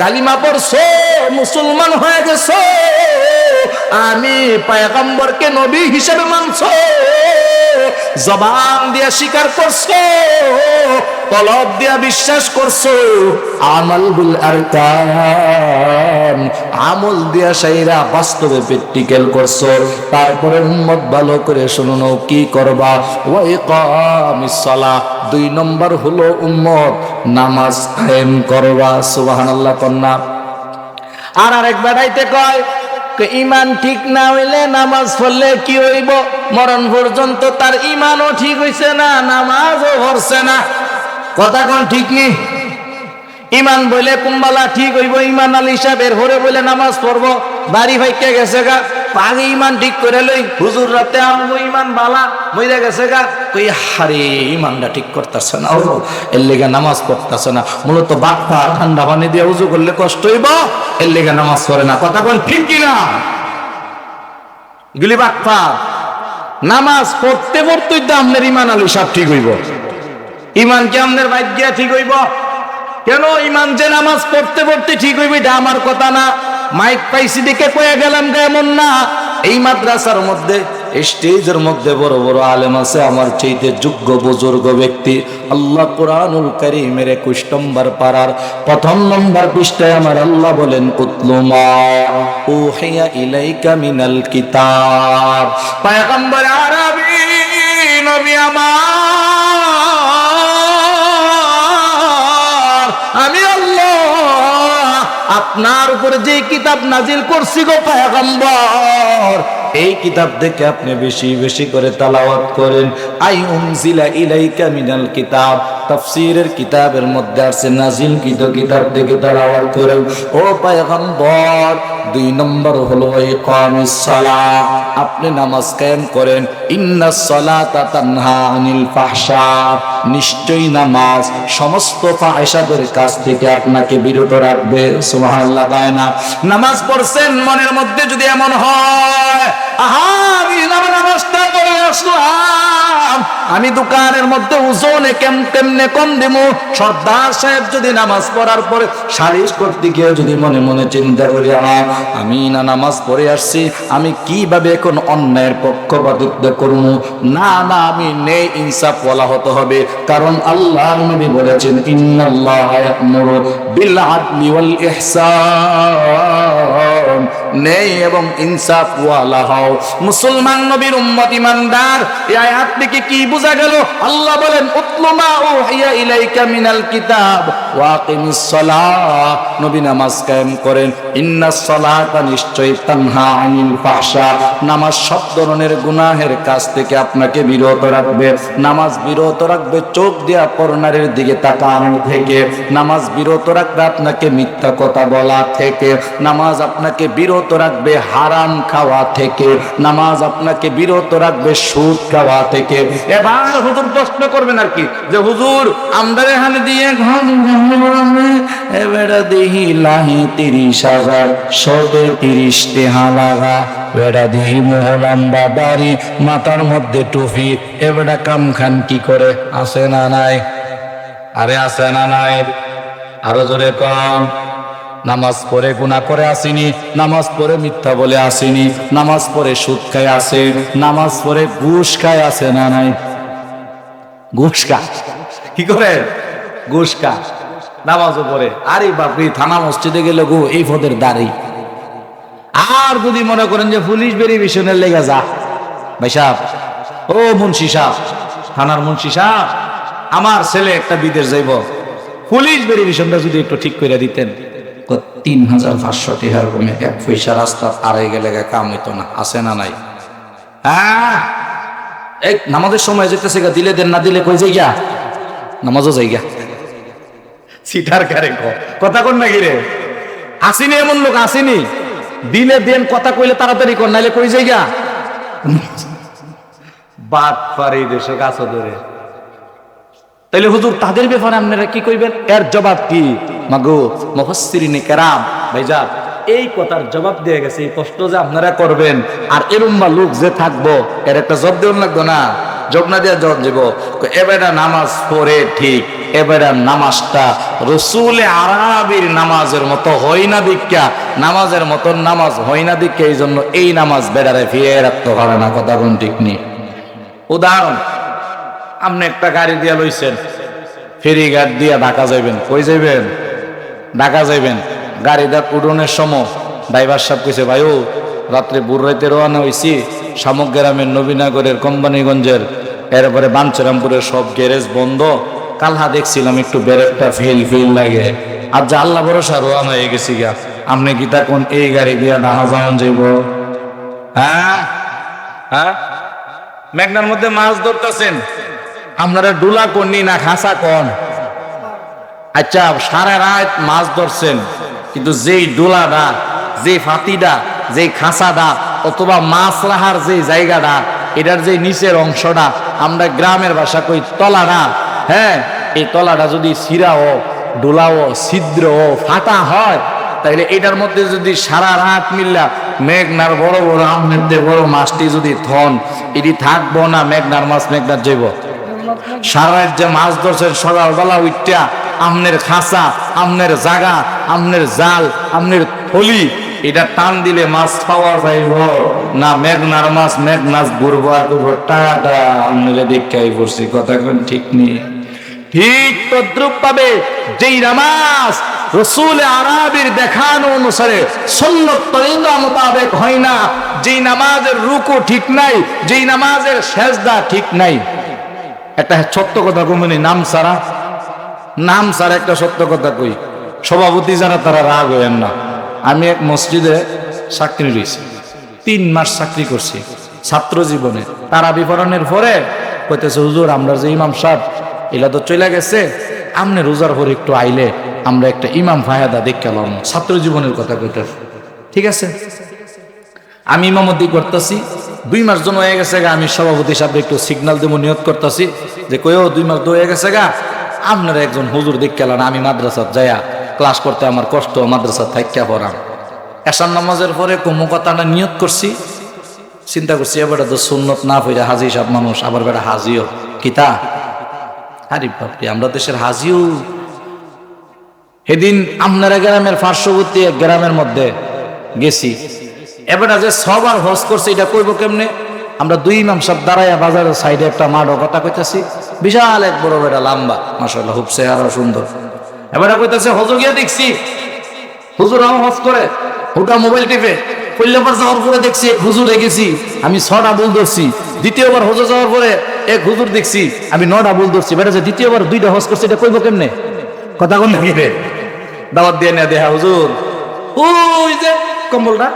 কালিমা পড়ছো, মুসলমান হয়ে গেছো। আমি পায়গম্বরকে নবী হিসেবে মানছো। জবান দিয়া স্বীকার করছ, তলব দিয়া বিশ্বাস করছ। আমল বিল আরকান আমল দিয়া সাইরা বাস্তবে প্র্যাকটিক্যাল করছ। তারপরে উম্মত ভালো করে শুনো কি করবা? ওয়া ইকামিস সালাহ। দুই নম্বর হলো উম্মত, নামাজ কায়েম করবা, সুবহানাল্লাহ, কন্যা। আর আরেক বেড়াইতে কয় ইমান ঠিক না হইলে নামাজ পড়লে কি হইব? মরণ পর্যন্ত তার ইমানও ঠিক হইছে না, নামাজও হরছে না। কথা কোন ঠিক নেই ইমান বলে কুম্বালা ঠিক হইব, ইমান আলী সাহেবের হরে বলে নামাজ পড়ব। বাড়ি ভাইকে গেছে গা। আগে ইমান ঠিক করে লই হুজুর রাতে আমগো ইমান বালা, মইরা গেছে গা। কই, হারে, ইমানটা ঠিক করতেছে না ও এর লেগে নামাজ পড়তেছে না। মূলত বাপ্পা ঠান্ডা পানি দিয়ে উজু করলে কষ্ট হইব, এর লেগে নামাজ পড়ে না। কথা বল ঠিক কিনা গুলি বাপ্পা নামাজ পড়তে পড়তেই তো আপনার ইমান আলী সব ঠিক হইব। ইমান কি আপনার ভাগ্য ঠিক হইব? কেন ইমান যে নামাজ পড়তে পড়তে ঠিক হইবে, এটা আমার কথা না। মাইক পাইছি দেখে কয়ে গেলাম এমন না। এই মাদ্রাসার মধ্যে স্টেজের মধ্যে বড় বড় আলেম আছে, আমার চাইতে যোগ্য বুজুর্গ ব্যক্তি। আল্লাহ কোরআনুল কারীমের একুশ নম্বর পাড়ার প্রথম নম্বর পৃষ্ঠায় আমার আল্লাহ বলেন কুতলুমা উহিয়া ইলাইকা মিনাল কিতাব। পয়গম্বর আরবি নবী আমার, আমি আল্লাহ আপনার উপরে যে কিতাব নাজিল করছি গো পায়গম্বর, এই কিতাব দেখে আপনি বেশি বেশি করে তালাওয়াত করেন। আই উনজিলা ইলাইকা মিনাল কিতাব, তাফসীরের কিতাবের মধ্যে আছে নাজিল কিত কিতাব দেখে তালাওয়াত করেন। ও পায়গম্বর দুই নম্বর হলো আপনি নামাজ কায়েম করেন নিশ্চয়ই নামাজ সমস্ত ফাহশাদের কাছ থেকে আপনাকে বিরত রাখবে সুবহানাল্লাহ তাই না? নামাজ পড়ছেন মনের মধ্যে যদি এমন হয় আমি আমি দোকানের মধ্যে ওজনে কেম কেমনে কম দেবো সর্দার সাহেব যদি নামাজ পড়ার পরে সালিশ করতে গিয়ে যদি মনে মনে চিন্তা করি আহ, আমি না নামাজ পড়ে আসছি, আমি কীভাবে এখন অন্যায়ের পক্ষপাতিত্ব করুন না না, আমি নেই, ইনসাফ বলা হতে হবে। কারণ আল্লাহ নবী বলেছেন, ইন্নাল্লাহ ইয়া'মুরু বিল আদলি ওয়াল ইহসান। নেই এবং ইনসাফ ওয়ালা হও। মুসলমান নবীর উম্মত ইমানদার এই আয়াত থেকে কি বোঝা গেল? আল্লাহ বলেন উতলুমা উহিয়া ইলাইকা মিনাল কিতাব ওয়া আকিমিস সালাহ। নবী নামাজ কায়েম করেন ইন্নাস সালাতা নিশ্চয় তানহা আনিল ফাহশা। নামাজ সব ধরনের গুনাহের কাছ থেকে আপনাকে বিরত রাখবে। নামাজ বিরত রাখবে, চোখ দিয়া পরনারের দিকে তাকানো থেকে। নামাজ বিরত রাখবে আপনাকে মিথ্যা কথা বলা থেকে। নামাজ আপনাকে বিরত রাখবে, হারাম খাওয়া থেকে। নামাজ আপনাকে বিরত রাখবে, সুদ খাওয়া থেকে। এবার হুজুর প্রশ্ন করবেন আর কি, যে হুজুর আমদারে হানে দিয়ে এবারে দেহি লাহি তিরিশ হাজার, সবে তিরিশ টেহা লাগা। বেড়া দিহি মোহলাম্বা বাড়ি মাথার মধ্যে টুপি এবারে কাম খান কি করে আসে না নাই? আরে আসে না নাই? আরও জোরে কম নামাজ পড়ে গুণা করে আসিনি, নামাজ পড়ে মিথ্যা বলে আসিনি, নামাজ পড়ে সুদ খায় আসে, নামাজ পড়ে ঘুষ খায় আসে না নাই? ঘুষ খা। কি করে? ঘুষ খা। নামাজও পড়ে। আরে বাপরে, থানা মসজিদে গেলে গো, এই পদের দাঁড়ি। আর যদি মনে করেন যে পুলিশ ভেরিফিকেশনের লেগে যা। ভাই সাহেব, ও মুন্সি সাহেব, থানার মুন্সি সাহেব, আমার ছেলে একটা বিদেশ যাইব। পুলিশ ভেরিফিকেশনটা যদি একটু ঠিক করে দিতেন। তিন হাজার পাঁচশো টিহার কমে এক পয়সা রাস্তা আড়াই গেলে কাম হইতো না। আছে না নাই? হ্যাঁ? এই নামাজের সময় যেতেছে গা দিলে দেন না দিলে কই যাই গা নামাজও যাই গা সিটার কারে কথা কোন নাকি রে? আসিনি এমন লোক, আসিনি। দিলে দেন, কথা কইলে তাড়াতাড়ি কর, নাইলে কই যাই গা বাদ পারে দেশে গাছ ধরে। তাইলে হুজুর, তাদের ব্যাপারে আপনারা কি কইবেন? এর জবাব কি? মাগো, মুফাসসিরিনে কেরাম ভাইজান এই কথার জবাব দিয়ে গেছে, এই কষ্ট যে আপনারা করবেন, আর এরম বা লোক যে থাকব, এর একটা জব দেওয়ার লাগতো না। যোগনা দিয়া জন যাব এবারে নামাজ পড়ে ঠিক, এবারে নামাজটা রসুলে আরবির নামাজের মতো হয় না দীক্ষা, নামাজের মতো নামাজ হয় না দীক্ষা এই জন্য এই নামাজ বেড়ারে ফিরে রাখতে পারে না, কথা কোন ঠিক নেই। উদাহরণ, আপনি একটা গাড়ি দিয়া লইছেন, ফেরি গাড়ি দিয়া ঢাকা যাইবেন, কই যাইবেন? ঢাকা যাইবেন। গাড়িটা উড়নের সময় ড্রাইভার সাহেব কইছে ভাই ও রাত্রে রাইতে রওনা হইছি শামুক গ্রামের নবীনগরের কোম্পানিগঞ্জের। এরপরে বাঞ্চরামপুরের সব গ্যারেজ বন্ধ। কালহা দেখছিলাম একটু বেরেকটা ফিল ফিল লাগে। আর যা আল্লাহ ভরসা, রওনা হয়ে গেছি গা। আপনি কি তখন এই গাড়ি দিয়া ঢাকা যাওয়ান যাইব? হ্যাঁ হ্যাঁ। মেঘনার মধ্যে মাছ ধরতেছেন। আপনারা ডুলা কন্যা না খাসা কন। আচ্ছা সারা রাত মাছ ধরছেন, কিন্তু যেই ডোলাটা যে ফাতিটা যে খাঁচাটা, অথবা মাছ রাহার যে জায়গাটা, এটার যে নিচের অংশটা, আমরা গ্রামের ভাষা কই তলাটা হ্যাঁ? এই তলাটা যদি সিরাও ডোলাও ছিদ্র ও ফাটা হয় তাহলে এটার মধ্যে যদি সারা রাত মিল্লা মেঘনার বড় বড় আমের বড় মাছটি যদি থন এটি থাকব না, মেঘনার মাছ মেঘনার যাইব সারা যে মাছ আমনের খাঁচা, আমনের জাগা, আমনের জাল, আমনের থলি, এটা টান দিলে মাছ পাওয়া যাইব না মেঘনার মাছ ঘুরবো আর টাটা আমনের দীক্ষাই পড়ছি, কথা ঠিক নেই ঠিক তদ্রুপ পাবে যেই নামাজ রসুল আরবির দেখানো অনুসারে মোতাবেক হয় না। যেই নামাজের রুকু ঠিক নাই, যেই নামাজের সেজদা ঠিক নাই। একটা সত্য কথা কমনি নাম সারা। নাম সারা একটা সত্য কথা কই। সভাপতি যারা, তারা রাগ হইেন না। আমি এক মসজিদে চাকরি রয়েছি। তিন মাস চাকরি করছি ছাত্র জীবনে। তারা বিবরণের পরে কইতেছে, হুজুর, আমরা যে ইমাম সাহেব, এলা তো চলে গেছে। আমনে রোজার পরে একটু আইলে আমরা একটা ইমাম ফায়াদা দেখালাম ছাত্র জীবনের কথা কইতেছে। ঠিক আছে? আমি ইমামতি করতেছি। দুই মাস জন হয়ে গেছে গা, আমি সভাপতি সাহেব একটু সিগনাল দেবো, নিয়োগ করতেছি। যে কয়েও দুই মাস দু হয়ে গেছে গা, আপনারা একজন হুজুর দিক দেখলাম আমি মাদ্রাসাত যাইয়া ক্লাস করতে আমার কষ্ট মাদ্রাসা থাইকা পড়াম। এসান নামাজের পরে কুমু কথাটা নিয়োগ করছি। চিন্তা করছি এবারে তো সুন্নত না ফিরে হাজি সব মানুষ, আবার বেটা হাজিও। কিতা? আরে বাপরে, আমরা দেশের হাজিও। সেদিন আপনারা গ্রামের পার্শ্ববর্তী এক গ্রামের মধ্যে গেছি। এবারে যে সবার হজ করছে, এটা করব কেমনে? আমরা দুই ইমাম সব দাঁড়াইয়া বাজারের সাইডে একটা মাঠও কথা কইতাছি। বিশাল এক বড় বেটা লম্বা। মাসাল্লাহ খুব চেহারা, সুন্দর। এবারে কইতাছে হজ গিয়া দেখছি। হুজুর আমার হজ করে। ওটা মোবাইল টিপে। পল্লেবার যাওয়ার পরে দেখছি, এক হুজুর গেছি। আমি ছটা বুল ধরছি। দ্বিতীয়বার হজ যাওয়ার পরে এক হুজুর দেখছি। আমি নটা বুল ধরছি। বেটা, যে দ্বিতীয়বার দুইটা হজ করছি, এটা কইব কেমনে? কথা কোন দাওয়াত দিয়ে নেয়া দেহা, হুজুর। ওই যে, কম্বলটা।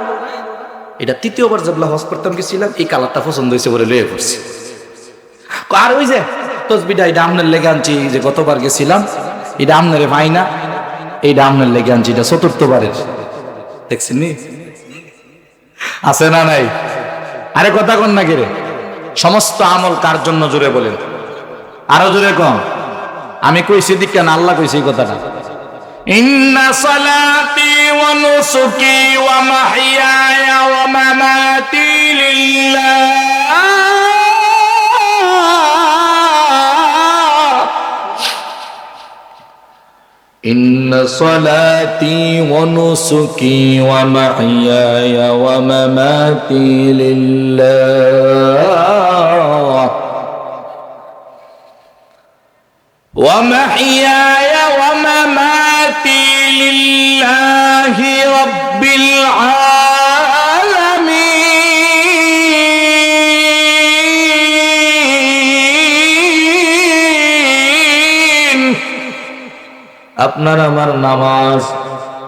এটা তৃতীয়বার জবলা হজ করতাম, গেছিলাম, এই কালারটা পছন্দ হয়েছে বলে লয়ে পড়ছি। আর ওই যে তসবিটা এই ডামনের লেগে আনছি যে গতবার গেছিলাম এই ডামনের ভাই না এই ডামনের লেগে আনছি, এটা চতুর্থবারের। দেখছেন নি? আছে না নাই? আরে কথা কন না কেরে সমস্ত আমল কার জন্য জোরে বলেন? আরও জোরে কম আমি কইছি দিক কেন, আল্লাহ কইছি এই কথাটা। ইন্না সালাতি ونسكي ومحياي ومماتي لله. إن صلاتي ونسكي ومحياي ومماتي لله. ومحياي لله رب العالمين আপনার আমার নামাজ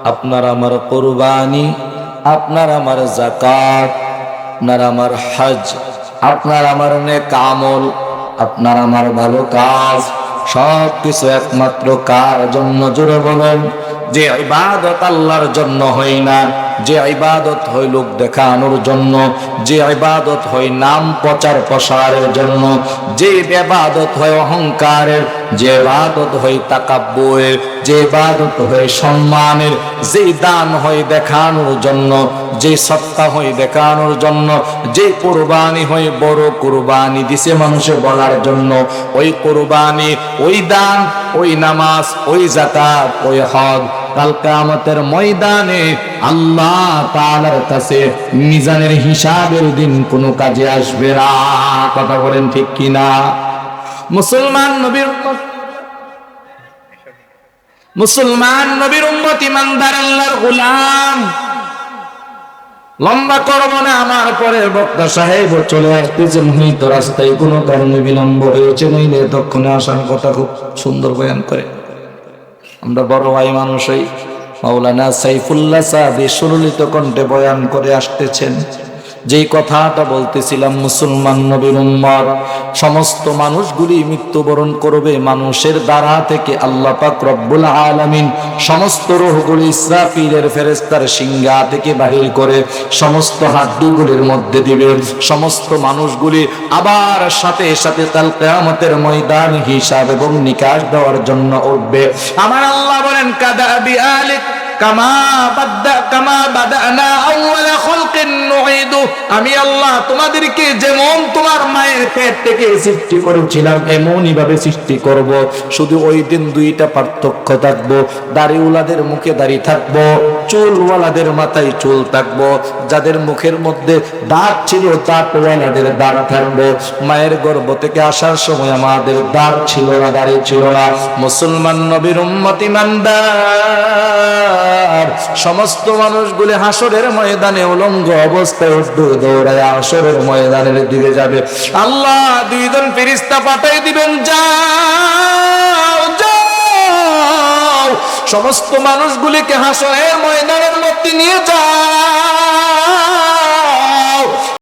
আপনার আমার কোরবানি আপনার আমার জাকাত আপনার আমার হজ আপনার আমার নেক আমল আপনার আমার ভালো কাজ সব কিছু একমাত্র কার জন্য জুড়ে বলেন? যে ইবাদত আল্লাহর জন্য হয় না, যে ইবাদত হয় লোক দেখানোর জন্য, যে ইবাদত হয় নাম প্রচার প্রসারের জন্য, যে ইবাদত হয় অহংকারের, যে ইবাদত হয় তাকাব্বুয়ের, যে ইবাদত হয় সম্মানের, যে দান হয় দেখানোর জন্য যে সত্তা হয়ে দেখানোর জন্য, যে কোরবানি হয়ে বড় কোরবানি দিছে মানুষে বলার জন্য, ওই কোরবানি, ওই দান, ওই নামাজ, ওই জাকাত ওই হজ, কাল কামতের ময়দানে আল্লাহ তাআলার কাছে মিজানের হিসাবের দিন কোনো কাজে আসবে না। কথা বলেন ঠিক কিনা? মুসলমান নবীর মুসলমান নবীর উম্মত ইমানদার আল্লাহর গোলাম। লম্বা করব না আমার পরে বক্তা সাহেব চলে আসতেছে মোহিত রাস্তায় কোনো কারণে বিলম্ব হয়েছে নইলে তক্ষণে আসার কথা খুব সুন্দর বয়ান করে। আমরা বড় ভাই মানুষই মাওলানা সাইফুল্লাহ সাহাবি সুললিত কণ্ঠে বয়ান করে আসতেছেন। যেই কথাটা বলতেছিলাম, মুসলমান নবীর উম্মত, সমস্ত মানুষগুলি মৃত্যুবরণ করবে মানুষের দ্বারা থেকে আল্লাহ পাক রব্বুল আলামিন সমস্ত রোহগুলি ইসরাফিলের ফেরেস্তার সিংহা থেকে বাহির করে সমস্ত হাড্ডিগুলির মধ্যে দিবে। সমস্ত মানুষগুলি আবার সাথে সাথে কাল কেয়ামতের ময়দান হিসাব এবং নিকাশ দেওয়ার জন্য উঠবে। আমার আল্লাহ বলেন, কাদা বিআলিক কামা বাদা কামা আমি আল্লাহ তোমাদেরকে যেমন পেট থেকে সৃষ্টি করেছিলাম, এমনই ভাবে সৃষ্টি করব। শুধু ওই দিন দুইটা পার্থক্য থাকব, দাড়িওয়ালাদের মুখে দাড়ি থাকব, চুলওয়ালাদের মাথায় চুল থাকব, যাদের মুখের মধ্যে দাঁত ছিল দাঁতওয়ালাদের দাঁত থাকব। মায়ের গর্ভ থেকে আসার সময় আমাদের দাঁত ছিল না, দাড়ি ছিল না। মুসলমান নবীর উম্মতি মান্দার সমস্ত মানুষগুলি হাসরের ময়দানে উলঙ্গ অবস্থায় উঠবে, দৌড়ায় হাসরের ময়দানের দিকে যাবে। আল্লাহ দুইজন ফেরিস্তা পাঠাই দিবেন যাও। সমস্ত মানুষগুলিকে হাসরের ময়দানের মধ্যে নিয়ে যাও।